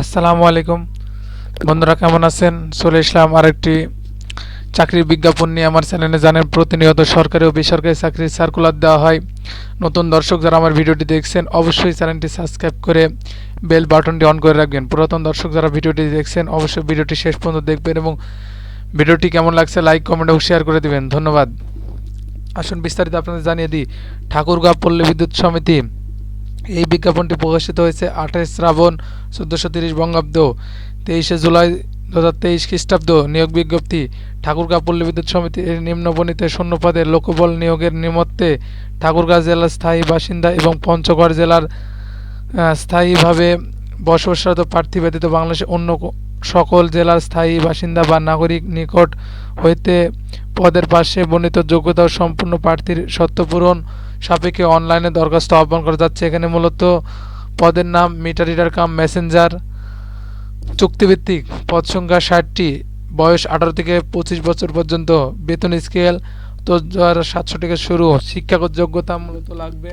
আসসালামু আলাইকুম। বন্ধুরা, কেমন আছেন? চলে আসলাম আরেকটি চাকরির বিজ্ঞাপন নিয়ে আমার চ্যানেলে। জানেন, প্রতিনিয়ত সরকারি ও বেসরকারি চাকরির সার্কুলার দেওয়া হয়। নতুন দর্শক যারা আমার ভিডিওটি দেখছেন, অবশ্যই চ্যানেলটি সাবস্ক্রাইব করে বেল বাটনটি অন করে রাখবেন। পুরাতন দর্শক যারা ভিডিওটি দেখছেন, অবশ্যই ভিডিওটি শেষ পর্যন্ত দেখবেন এবং ভিডিওটি কেমন লাগছে লাইক কমেন্ট এবং শেয়ার করে দিবেন। ধন্যবাদ। আসুন বিস্তারিত আপনাদের জানিয়ে দিই। ঠাকুরগাঁও পল্লী বিদ্যুৎ সমিতি এই বিজ্ঞাপনটি প্রকাশিত হয়েছে আঠাশ শ্রাবণ চোদ্দোশো তিরিশ বঙ্গাব্দ, তেইশে জুলাই দু হাজার তেইশ খ্রিস্টাব্দ। নিয়োগ বিজ্ঞপ্তি ঠাকুরগাঁও পল্লী বিদ্যুৎ সমিতি এর নিম্নবণিত শূন্যপদে লোকবল নিয়োগের নিমত্তে ঠাকুরগাঁ জেলার স্থায়ী বাসিন্দা এবং পঞ্চগড় জেলার স্থায়ীভাবে বসবাসরত প্রার্থী ব্যতীত বাংলাদেশের অন্য সকল জেলার স্থায়ী বাসিন্দা বা নাগরিক নিকট হইতে পদের পাশে বর্ণিত যোগ্যতা ও সম্পূর্ণ প্রার্থীর সত্য পূরণ সাপেক্ষে অনলাইনে দরখাস্ত আহ্বান করা যাচ্ছে। এখানে মূলত পদের নাম, মিটার রিডার কাম, মেসেঞ্জার, চুক্তিভিত্তিক পদ সংখ্যা ষাটটি, বয়স আঠারো থেকে পঁচিশ বছর পর্যন্ত, বেতন স্কেল তো সাতশো থেকে শুরু, শিক্ষাগত যোগ্যতা মূলত লাগবে।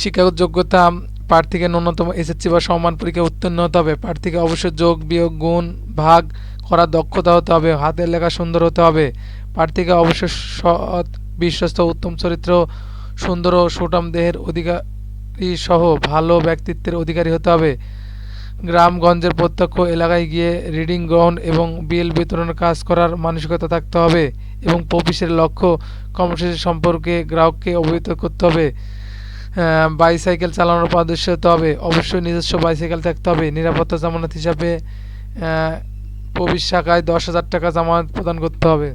শিক্ষাগত যোগ্যতা প্রার্থীকে ন্যূনতম এসএসসি বা সমান পরীক্ষায় উত্তীর্ণ হতে হবে। প্রার্থীকে অবশ্যই যোগ, বিয়োগ, গুণ, ভাগ করার দক্ষতা হতে হবে, হাতের লেখা সুন্দর হতে হবে। প্রার্থীকে অবশ্যই সৎ বিশ্বস্ত উত্তম চরিত্র, সুন্দর ও সুঠাম দেহের অধিকারী সহ ভালো ব্যক্তিত্বের অধিকারী হতে হবে। গ্রামগঞ্জের প্রত্যক্ষ এলাকায় গিয়ে রিডিং গ্রহণ এবং বিল বিতরণের কাজ করার মানসিকতা থাকতে হবে এবং প্রফিসের লক্ষ্য কর্মসূচি সম্পর্কে গ্রাহককে অবহিত করতে হবে। বাইসাইকেল চালানোর পারদর্শী হতে হবে। অবশ্যই নিজস্ব বাইসাইকেল থাকতে হবে। নিরাপত্তা জামানত হিসাবে প্রবেশ শাখায় দশ হাজার টাকা জামানত প্রদান করতে হবে।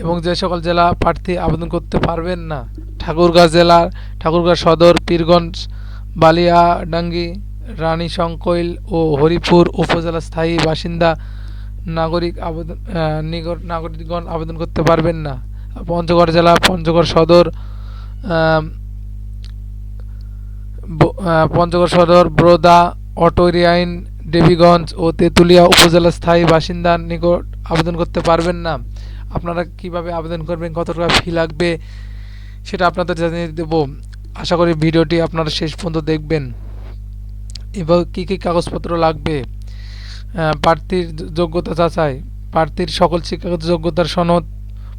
এবং যে সকল জেলা প্রার্থী আবেদন করতে পারবেন না, ঠাকুরগাঁ জেলার ঠাকুরগাঁ সদর, পীরগঞ্জ বালিয়াডাঙ্গি রানী শঙ্কৈল ও হরিপুর উপজেলা স্থায়ী বাসিন্দা নাগরিক আবেদন নাগরিকগণ আবেদন করতে পারবেন না। পঞ্চগড় জেলা, পঞ্চগড় সদর পঞ্চগড় সদর, ব্রোদা, অটোরিয়াইন দেবীগঞ্জ ও তেঁতুলিয়া উপজেলা স্থায়ী বাসিন্দার নিকট আবেদন করতে পারবেন না। আপনারা কীভাবে আবেদন করবেন কত টাকা ফি লাগবে, সেটা আপনাদের জানিয়ে দেবো। আশা করি ভিডিওটি আপনারা শেষ পর্যন্ত দেখবেন। এবং কী কী কাগজপত্র লাগবে? প্রার্থীর যোগ্যতা যাচাই, প্রার্থীর সকল শিক্ষাগত যোগ্যতার সনদ,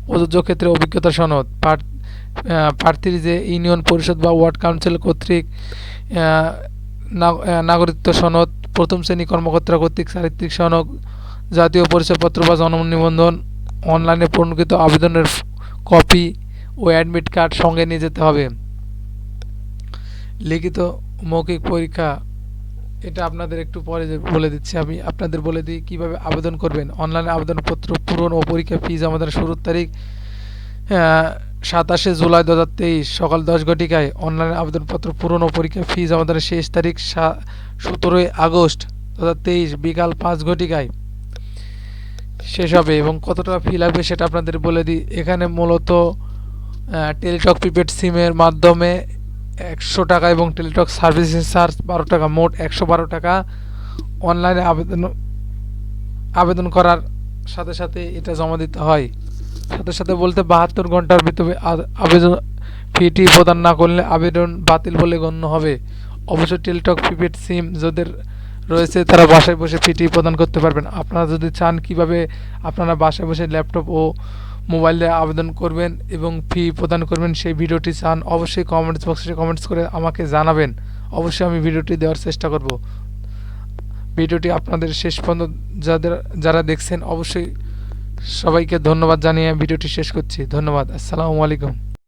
প্রযোজ্য ক্ষেত্রে অভিজ্ঞতা সনদ প্রার্থীর যে ইউনিয়ন পরিষদ বা ওয়ার্ড কাউন্সিল কর্তৃক নাগরিকত্ব সনদ প্রথম শ্রেণি কর্মকর্তা কর্তৃক চারিত্রিক সনদ জাতীয় পরিচয়পত্র বা জন্ম নিবন্ধন, অনলাইনে পূরণকৃত আবেদনের কপি ও অ্যাডমিট কার্ড সঙ্গে নিয়ে যেতে হবে। লিখিত মৌখিক পরীক্ষা, এটা আপনাদের একটু পরে বলে দিচ্ছি আমি। আপনাদের বলে দিই কীভাবে আবেদন করবেন। অনলাইনে আবেদনপত্র পূরণ ও পরীক্ষা ফিজ আমাদের শুরুর তারিখ সাতাশে জুলাই দু হাজার তেইশ সকাল দশ ঘটিকায় অনলাইনে আবেদনপত্র পূরণ ও পরীক্ষা ফিজ আমাদের শেষ তারিখ সতেরোই আগস্ট দু হাজার তেইশ বিকাল পাঁচ ঘটিকায় শেষ হবে এবং কত টাকা ফি লাগবে সেটা আপনাদের বলে দিই। এখানে মূলত টেলিটক প্রিপেড সিমের মাধ্যমে একশো টাকা এবং টেলিটক সার্ভিসিং চার্জ বারো টাকা, মোট একশো বারো টাকা অনলাইনে আবেদন আবেদন করার সাথে সাথে এটা জমা দিতে হয়। সাথে সাথে বলতে বাহাত্তর ঘণ্টার ভিতরে আবেদন ফিটি প্রদান না করলে আবেদন বাতিল বলে গণ্য হবে। অবশ্যই টেলিটক, প্রিপেড সিম যাদের রয়েছে, তারা বাসায় বসে ফিটি প্রদান করতে পারবেন। আপনারা যদি চান কীভাবে আপনারা বাসায় বসে ল্যাপটপ ও মোবাইলে আবেদন করবেন এবং ফি প্রদান করবেন, সেই ভিডিওটি চান, অবশ্যই কমেন্টস বক্সে কমেন্টস করে আমাকে জানাবেন। অবশ্যই আমি ভিডিওটি দেওয়ার চেষ্টা করব। ভিডিওটি আপনাদের শেষ পর্যন্ত যাদের, যারা দেখছেন, অবশ্যই সবাইকে ধন্যবাদ জানিয়ে ভিডিওটি শেষ করছি। ধন্যবাদ। আসসালামু আলাইকুম।